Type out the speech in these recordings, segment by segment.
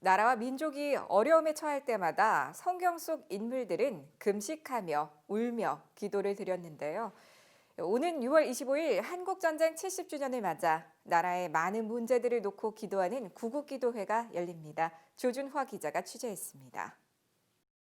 나라와 민족이 어려움에 처할 때마다 성경 속 인물들은 금식하며 울며 기도를 드렸는데요. 오는 6월 25일 한국전쟁 70주년을 맞아 나라의 많은 문제들을 놓고 기도하는 구국기도회가 열립니다. 조준화 기자가 취재했습니다.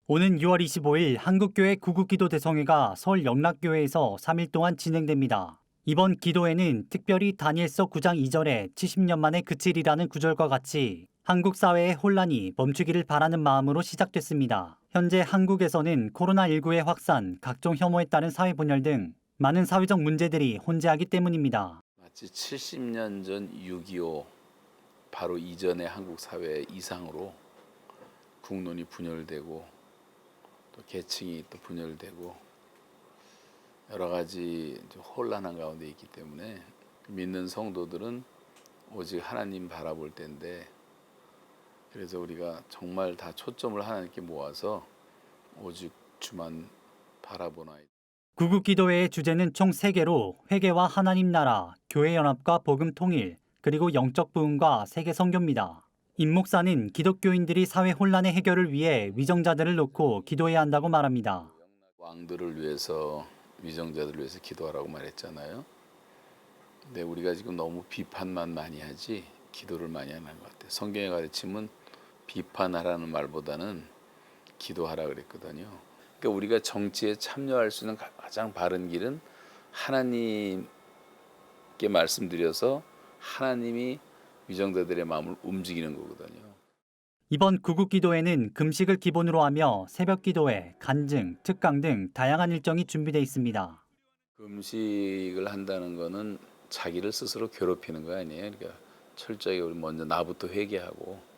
오는 6월 25일 한국교회 구국기도 대성회가 서울 영락교회에서 3일 동안 진행됩니다. 이번 기도회는 특별히 다니엘서 9장 2절에 70년 만에 그치리라는 구절과 같이 한국 사회의 혼란이 멈추기를 바라는 마음으로 시작됐습니다. 현재 한국에서는 코로나19의 확산, 각종 혐오에 따른 사회 분열 등 많은 사회적 문제들이 혼재하기 때문입니다. 마치 70년 전 6.25 바로 이전의 한국 사회 이상으로 국론이 분열되고 또 계층이 또 분열되고 여러 가지 좀 혼란한 가운데 있기 때문에 믿는 성도들은 오직 하나님 바라볼 때인데 그래서 우리가 정말 다 초점을 하나님께 모아서 오직 주만 바라보나이다. 구국기도회의 주제는 총 3개로 회개와 하나님 나라, 교회 연합과 복음 통일, 그리고 영적 부흥과 세계 선교입니다. 임 목사는 기독교인들이 사회 혼란의 해결을 위해 위정자들을 놓고 기도해야 한다고 말합니다. 왕들을 위해서 위정자들을 위해서 기도하라고 말했잖아요. 근데 우리가 지금 너무 비판만 많이 하지 기도를 많이 하는 것 같아요. 성경의 가르침은 비판하라는 말보다는 기도하라 그랬거든요. 그러니까 우리가 정치에 참여할 수 있는 가장 바른 길은 하나님께 말씀드려서 하나님이 위정자들의 마음을 움직이는 거거든요. 이번 구국 기도회는 금식을 기본으로 하며 새벽 기도회, 간증, 특강 등 다양한 일정이 준비되어 있습니다. 금식을 한다는 거는 자기를 스스로 괴롭히는 거 아니에요. 그러니까 철저히 우리 먼저 나부터 회개하고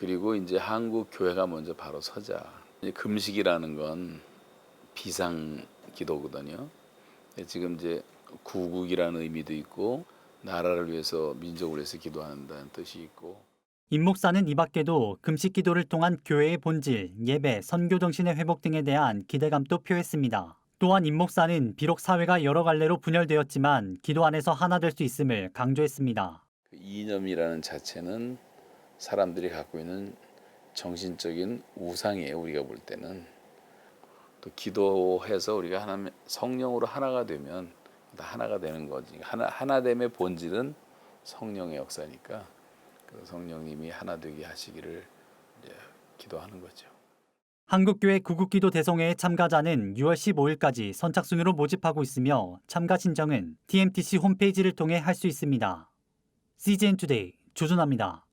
그리고 이제 한국 교회가 먼저 바로 서자. 금식이라는 건 비상 기도거든요. 지금 이제 구국이라는 의미도 있고 나라를 위해서 민족을 위해서 기도한다는 뜻이 있고 임 목사는 이 밖에도 금식 기도를 통한 교회의 본질, 예배, 선교 정신의 회복 등에 대한 기대감도 표했습니다. 또한 임 목사는 비록 사회가 여러 갈래로 분열되었지만 기도 안에서 하나 될 수 있음을 강조했습니다. 그 이념이라는 자체는 사람들이 갖고 있는 정신적인 우상이에요. 우리가 볼 때는 또 기도해서 우리가 하나 성령으로 하나가 되면 다 하나가 되는 거지. 하나 하나됨의 본질은 성령의 역사니까 그 성령님이 하나 되게 하시기를 기도하는 거죠. 한국교회 구국기도 대성회의 참가자는 6월 15일까지 선착순으로 모집하고 있으며 참가 신청은 TMTC 홈페이지를 통해 할 수 있습니다. CGN 투데이 조준합니다.